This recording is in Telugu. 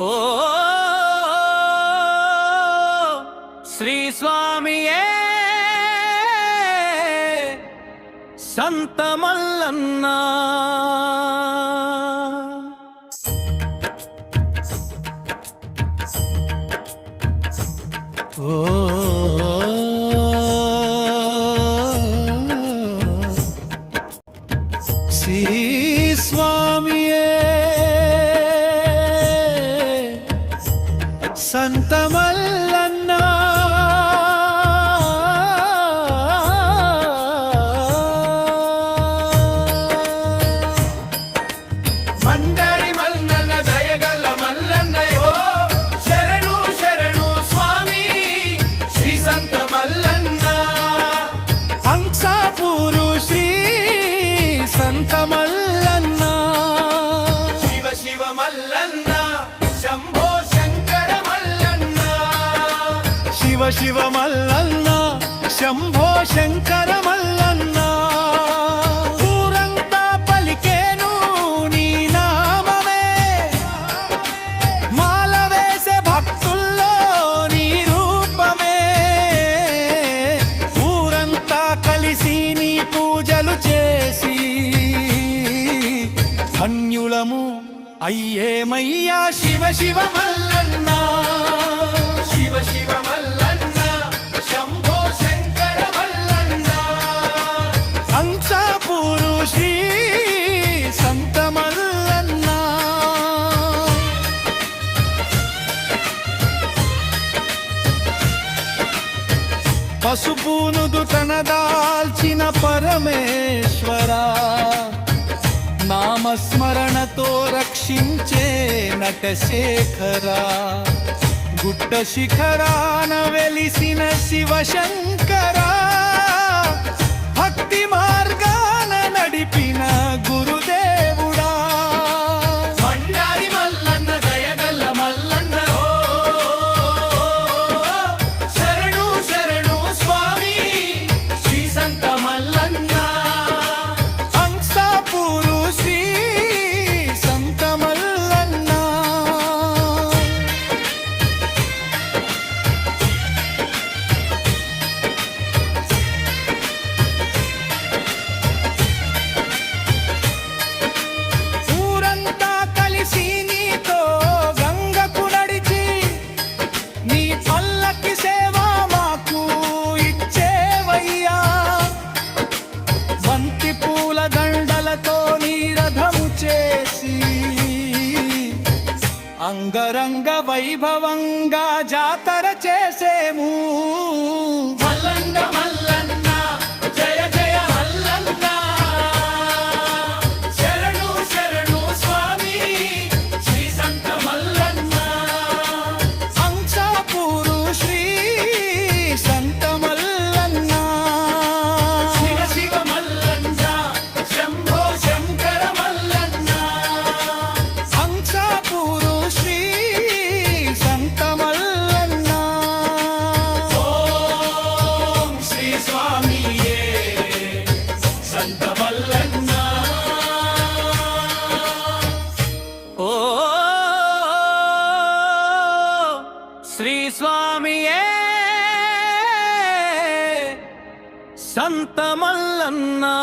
ఓ శ్రీ స్వామియే సంత మల్లన్నా ఓ శ్రీ స్వామి శ్రీ సంత మల్లన్న హంసాపూరు శ్రీ సంత మల్లన్న శివ శివ మల్లన్న శంభో శివ మల్లన్న శంభో శంకర మల్లన్న ఊరంతా పలికేను నీ నామమే. మాల వేసే భక్తుల్లో నీ రూపమే. ఊరంతా కలిసి నీ పూజలు చేసి ధన్యులము అయ్యేమయ్యా శివ శివ మల్లన్నా శివ శివ మల్ల పసుపునుదు తనదాల్చిన పరమేశ్వర నామస్మరణతో రక్షించే నట శేఖరా గుట్ట శిఖరాన వెలిసిన శివశంకర. అంగరంగ వైభవంగా జాతర చేసేము. సంతమల్లన్నా